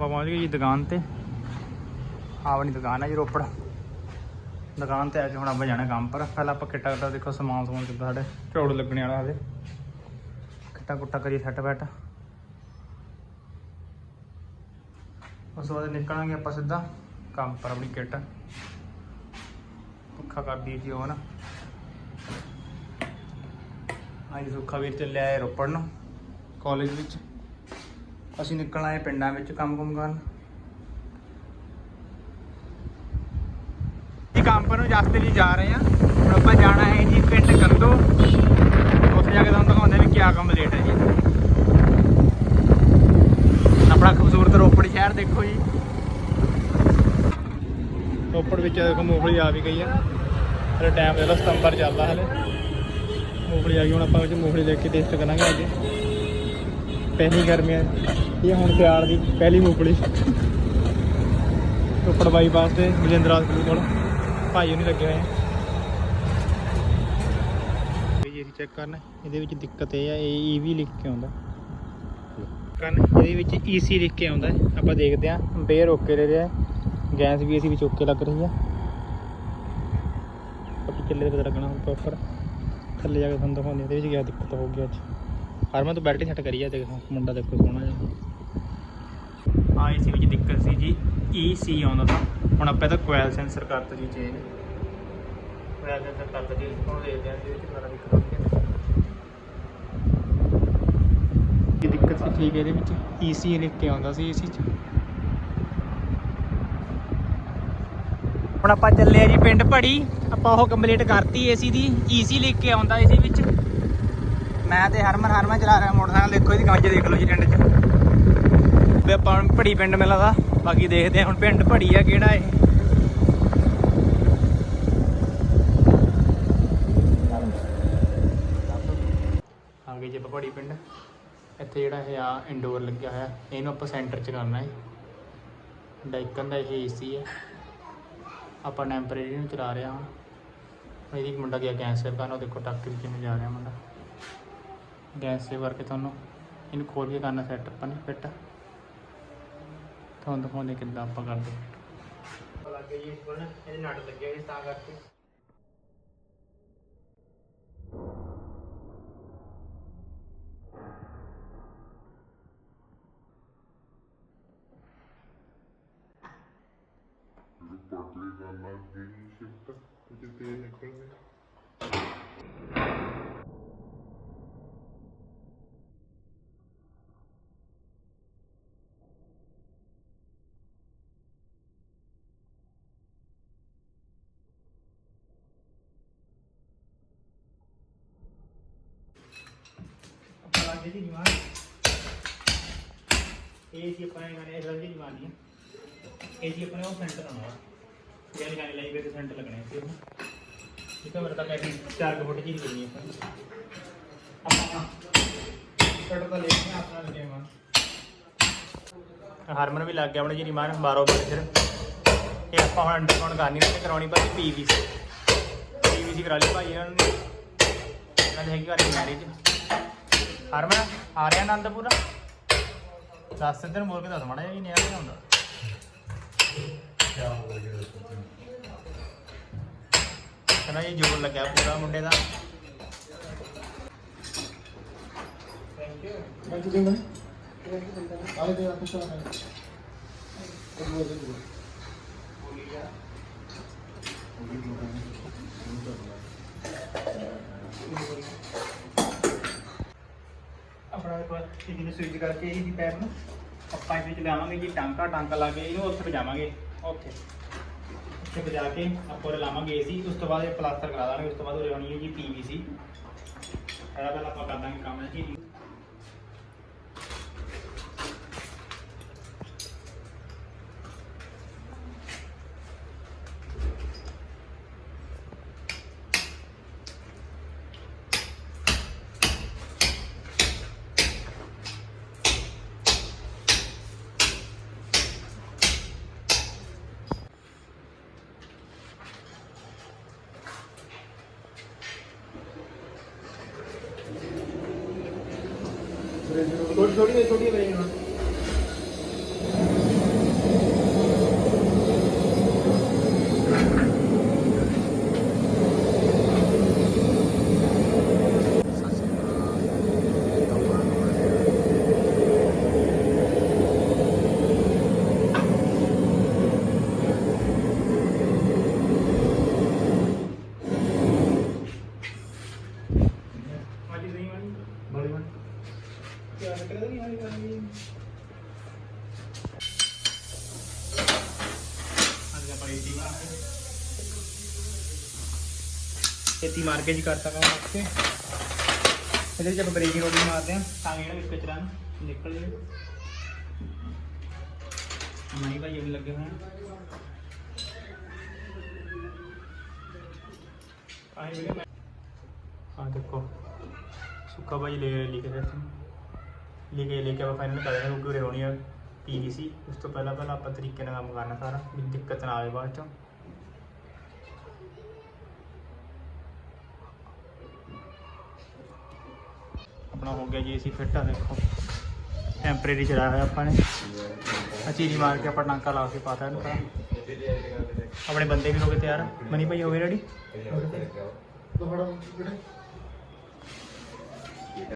ਆਪਾਂ ਪਹੁੰਚ ਗਏ ਜੀ ਦੁਕਾਨ ਤੇ। ਆਹ ਵਾਲੀ ਦੁਕਾਨ ਹੈ ਜੀ ਰੋਪੜ। ਦੁਕਾਨ ਤੇ ਆ ਕੇ ਹੁਣ ਆਪਾਂ ਜਾਣਾ ਕੰਮ ਪਰ। ਪਹਿਲਾਂ ਆਪਾਂ ਕਿੱਟਾ ਕਿੱਟਾ ਦੇਖੋ, ਸਮਾਨ ਸਮਾਨ ਕਿੱਦਾਂ ਸਾਡੇ ਝੋੜ ਲੱਗਣੇ ਵਾਲਾ ਹਲੇ ਕਿੱਟਾ ਕੁੱਟਾ ਕਰੀ ਸੈੱਟ ਬੈਟ। ਉਸ ਤੋਂ ਬਾਅਦ ਨਿਕਲਾਂਗੇ ਆਪਾਂ ਸਿੱਧਾ ਕੰਮ ਪਰ ਆਪਣੀ ਕਿੱਟ। ਪੱਖਾ ਕਰ ਦੀ ਜੀ ਹੁਣ ਅੱਜ ਸੁੱਖਾ ਵੀਰ ਚੱਲਿਆ ਲੈ ਰੋਪੜ ਨੂੰ। ਕਾਲਜ ਵਿੱਚ। ਅਸੀਂ ਨਿਕਲਣਾ ਹੈ ਪਿੰਡਾਂ ਵਿੱਚ ਕੰਮ ਕੁਮ ਕਰਨ। ਜੀ ਕੰਮ ਪਰ ਨੂੰ ਰਸਤੇ ਵਿੱਚ ਜਾ ਰਹੇ ਹਾਂ। ਹੁਣ ਆਪਾਂ ਜਾਣਾ ਹੈ ਜੀ ਪਿੰਡ ਕੰਦੋ। ਉੱਥੇ ਜਾ ਕੇ ਤੁਹਾਨੂੰ ਦਿਖਾਉਂਦੇ ਵੀ ਕੀ ਕੰਮ ਲੇਟ ਹੈ ਜੀ। ਆਪਣਾ ਖੂਬਸੂਰਤ ਰੋਪੜ ਸ਼ਹਿਰ ਦੇਖੋ ਜੀ। ਰੋਪੜ ਵਿੱਚ ਦੇਖੋ ਮੂੰਗਫਲੀ ਆ ਵੀ ਗਈ ਆ। ਹਲੇ ਟਾਈਮ ਦੇ ਲੋ ਸਤੰਬਰ ਚੱਲਦਾ ਹਲੇ। ਮੂੰਗਫਲੀ ਆ ਗਈ, ਹੁਣ ਆਪਾਂ ਵਿੱਚ ਮੂੰਗਫਲੀ ਦੇਖ ਕੇ ਟੇਸਟ ਕਰਾਂਗੇ ਅੱਜ। ਪਹਿਲੀ ਗਰਮੀਆਂ ਇਹ ਹੁਣ ਸਿਆਲ ਦੀ ਪਹਿਲੀ ਮੂੰਗਫਲੀ। ਰੋਪੜ ਬਾਈਪਾਸ ਤੇ ਬਜਿੰਦਰਾ ਸਕੂਲ ਕੋਲ। ਭਾਈ ਉਹਨੇ ਲੱਗੇ ਹੋਏ ਆ। ਜੀ, ਅਸੀਂ ਚੈੱਕ ਕਰਨਾ। ਇਹਦੇ ਵਿੱਚ ਦਿੱਕਤ ਇਹ ਆ, ਇਹ ਈਵੀ ਲਿਖ ਕੇ ਆਉਂਦਾ। ਕਰਨ, ਇਹਦੇ ਵਿੱਚ ਈਸੀ ਲਿਖ ਕੇ ਆਉਂਦਾ। ਆਪਾਂ ਦੇਖਦੇ ਹਾਂ ਬੇਅਰ ਓਕੇ ਦੇ ਰਿਹਾ। ਗੈਸ ਵੀ ਅਸੀਂ ਵਿੱਚ ਓਕੇ ਲੱਗ ਰਹੀ ਆ। ਬਾਕੀ ਚੱਲੇ ਤੇ ਪਤਾ ਲੱਗਣਾ ਹੁਣ ਪ੍ਰੋਪਰ ਥੱਲੇ ਜਾ ਕੇ ਤੁਹਾਨੂੰ ਦਿਖਾਉਂਦੇ ਇਹਦੇ ਵਿੱਚ ਗਿਆ ਦਿੱਕਤ ਹੋ ਗਈ ਅੱਜ। ਹਰਮਨ, ਤੋਂ ਬੈਟਰੀ ਸੈੱਟ ਕਰੀ ਆ, ਦੇਖੋ ਮੁੰਡਾ ਦੇਖੋ ਸੋਹਣਾ ਜਿਹਾ। ਆ ਏਸੀ ਵਿੱਚ ਦਿੱਕਤ ਸੀ ਜੀ e, ਈਸੀ ਆਉਂਦਾ ਤਾਂ। ਹੁਣ ਆਪਾਂ ਇਹਦਾ ਕੋਇਲ ਸੈਂਸਰ ਕਰਤਾ ਜੀ ਚੇਂਜ ਕੋਇਲ ਸੈਂਸਰ ਕਰਤਾ ਜੀ ਹੁਣ ਦੇਖਦੇ ਹਾਂ ਇਹਦੇ ਵਿੱਚ ਸਾਰਾ ਦਿੱਕਤ ਆਉਂਦੀ ਇਹ ਦਿੱਕਤ ਸੀ ਠੀਕ ਇਹਦੇ ਵਿੱਚ। e, ਈਸੀ ਲਿਖ ਕੇ ਆਉਂਦਾ ਸੀ ਏਸੀ ਚ ਹੁਣ ਆਪਾਂ ਚੱਲੇ ਆ ਜੀ ਪਿੰਡ ਭੜੀ। ਆਪਾਂ ਉਹ ਕੰਪਲੀਟ ਕਰਤੀ ਏਸੀ ਦੀ। e, ਈਸੀ ਲਿਖ ਕੇ ਆਉਂਦਾ ਏਸੀ ਵਿੱਚ। ਮੈਂ ਤੇ ਹਰਮਨ ਹਰਮਨ ਚਲਾ ਰਿਹਾ ਮੋਟਰਸਾਈਕਲ, ਦੇਖੋ ਇਹਦੀ ਗੰਜ ਦੇਖ ਲਓ ਜੀ ਟਿੰਡ ਚ। ਵੀ ਆਪਾਂ ਭੜੀ ਪਿੰਡ ਮਿਲਦਾ, ਬਾਕੀ ਦੇਖਦੇ ਹਾਂ ਹੁਣ ਪਿੰਡ ਭੜੀ ਆ ਕਿਹੜਾ ਇਹ। ਆ ਗਏ ਜੀ ਆਪਾਂ ਭੜੀ ਪਿੰਡ। ਇੱਥੇ ਜਿਹੜਾ ਇਹ ਆ ਇੰਡੋਰ ਲੱਗਿਆ ਹੋਇਆ, ਇਹਨੂੰ ਆਪਾਂ ਸੈਂਟਰ 'ਚ ਕਰਨਾ ਹੈ। ਡਾਈਕਨ ਦਾ ਇਹ ਏਸੀ ਹੈ ਆਪਾਂ ਟੈਂਪਰੇਰੀ ਨੂੰ ਚਲਾ ਰਹੇ ਹਾਂ ਇਹਦੀ ਮੁੰਡਾ ਗਿਆ ਕੈਂਸਰ ਸੇਵ ਕਰਨ ਦੇਖੋ ਟੱਕ ਵਿੱਚ ਕਿਵੇਂ ਜਾ ਰਿਹਾ ਮੁੰਡਾ। ਗੈਸ ਸੇਵ ਕਰਕੇ ਤੁਹਾਨੂੰ ਇਹਨੂੰ ਖੋਲ ਕੇ ਕਰਨਾ ਸੈੱਟ ਆਪਾਂ ਨੇ ਫਿੱਟ। ਤੁਹਾਨੂੰ ਦਿਖਾਉਂਦੇ ਕਿੱਦਾਂ ਆਪਾਂ ਕਰਦੇ। ਲੱਗੇ ਜੀ ਕੋਲ ਇਹਦੇ ਨਟ ਲੱਗੇ ਹੋਏ ਤਾਂ ਕਰਕੇ ਪਾਟਲੀ ਦਾ ਲੱਗ ਗਈ ਸ਼ਿਫਟ ਜਿੱਤੇ ਨਿਕਲਦੇ। ਆਪਾਂ ਲੱਗੇ ਜੀ ਇਹ ਸੀ ਆਪਾਂ ਗਾਣੇ, ਇਹ ਲੱਗੇ ਦੀਵਾਨ ਨਹੀਂ ਇਹ ਜੀ ਆਪਣੇ ਉਹ ਸੈਂਟਰ ਆਉਣਾ ਯਾਨੀ ਗਾਣੇ ਲਈ ਵੇ ਤੇ ਸੈਂਟਰ ਲੱਗਣੇ ਸੀ ਉਹ ਠੀਕ ਹੈ ਮੇਰਾ ਤਾਂ ਕਹਿੰਦੀ 4 ਫੁੱਟ ਜੀ ਨਹੀਂ ਆਪਾਂ ਆਪਾਂ ਸੈਂਟਰ ਤਾਂ ਲੈ ਆਪਣਾ ਲੱਗੇ ਮਾਂ ਹਾਰਮਨ ਵੀ ਲੱਗ ਗਿਆ ਆਪਣੇ ਜੀ ਮਾਨ 12 ਵਜੇ ਫਿਰ। ਇਹ ਆਪਾਂ ਹੁਣ ਅੰਡਰਗਰਾਉਂਡ ਕਰਨੀ ਤੇ ਕਰਾਉਣੀ ਭਾਈ ਪੀਵੀਸੀ ਪੀਵੀਸੀ ਕਰਾ ਲਈ ਭਾਈ ਇਹਨਾਂ ਨੇ। ਇਹਨਾਂ ਦੇ ਹੈਗੀ ਵਾਰੀ ਮੈਰਿਜ ਹਰਮਨ, ਆ ਰਿਹਾ ਆਨੰਦ ਪੂਰਾ? ਦੱਸ ਦਿਨ ਬੋਲ ਕੇ ਦੱਸ, ਮਾੜਾ ਜਿਹਾ ਵੀ ਨਹੀਂ ਆ ਕਹਿੰਦਾ ਜੀ ਜੋਰ ਲੱਗਿਆ ਪੂਰਾ ਮੁੰਡੇ ਦਾ। ਥੈਂਕ ਯੂ ਮੈਂ ਕੀ ਆਲੇ ਦੇ ਆਪਸ ਵਿੱਚ ਆਏ ਉਹ ਬੋਲ ਦੇ ਆਪਣਾ ਵਾਰ ਟੀਵੀ ਨੂੰ ਸਵਿਚ ਕਰਕੇ ਇਹ ਦੀ ਪੈਪ ਨੂੰ ਆਪਾਂ ਇਹਦੇ ਵਿੱਚ ਲਾਵਾਂਗੇ ਜੀ, ਟਾਂਕਾ ਟਾਂਕਾ ਲਾ ਕੇ ਇਹਨੂੰ ਉੱਥੇ ਪਜਾਵਾਂਗੇ ਉੱਥੇ। ਉੱਥੇ ਪਜਾ ਕੇ ਆਪਾਂ ਉਹ ਲਾਵਾਂਗੇ ਏਸੀ ਉਸ ਤੋਂ ਬਾਅਦ ਇਹ ਪਲਾਸਟਰ ਕਰਾ ਦਾਂਗੇ, ਉਸ ਤੋਂ ਬਾਅਦ ਉਹ ਲਾਉਣੀ ਹੈ ਜੀ ਪੀਵੀਸੀ ਇਹਦਾ ਪਹਿਲਾਂ ਆਪਾਂ ਕਰ ਦਾਂਗੇ ਕੰਮ ਜੀ ਥੋੜੀ ਥੋੜੀ ਥੋੜੀ ਬਣੀ ਛੇਤੀ ਮਾਰ ਜੀ ਕਰਤਾ ਕੰਮ ਓਕੇ ਇਹਦੇ ਵਿੱਚ ਆਪਾਂ ਬ੍ਰੇਕ ਮਾਰਦੇ ਆ ਤਾਂ ਜਿਹੜਾ ਵਿੱਚ ਕਚਰਾ ਨਿਕਲ ਜੇ ਮਾਈ ਭਾਈ ਇਹ ਲੱਗੇ ਹੋਏ ਆਹ ਦੇਖੋ ਸੁੱਕਾ ਭਾਈ ਲੇਅਰ ਲਿਖਿਆ ਹੈ ਲੈ ਕੇ ਲੈ ਕੇ ਆਪਾਂ ਫਾਈਨਲ ਕਰ ਦੇਣਾ ਕਿਉਂਕਿ ਉਰੇ ਹੋਣੀ ਆ ਪੀਵੀਸੀ ਉਸ ਤੋਂ ਪਹਿਲਾਂ ਪਹਿਲਾਂ ਆਪਾਂ ਤਰੀਕੇ ਨਾਲ ਕੰਮ ਕਰਨਾ ਸਾਰਾ ਵੀ ਦਿੱਕਤ ਨਾ ਆਵੇ ਬਾਅਦ ਚੋਂ। ਆਪਣਾ ਹੋ ਗਿਆ ਜੀ ਅਸੀਂ ਫਿੱਟ ਆ ਦੇਖੋ। ਟੈਂਪਰੇਰੀ ਚੜਾਇਆ ਹੋਇਆ ਆਪਾਂ ਨੇ। ਅਚੀਰੀ ਮਾਰ ਕੇ ਆਪਾਂ ਟਾਂਕਾ ਲਾ ਕੇ ਪਾਤਾ ਇਹਨੂੰ ਤਾਂ ਆਪਣੇ ਬੰਦੇ ਵੀ ਹੋ ਗਏ ਤਿਆਰ। ਮਨੀ ਭਾਈ, ਹੋ ਗਏ ਰੈਡੀ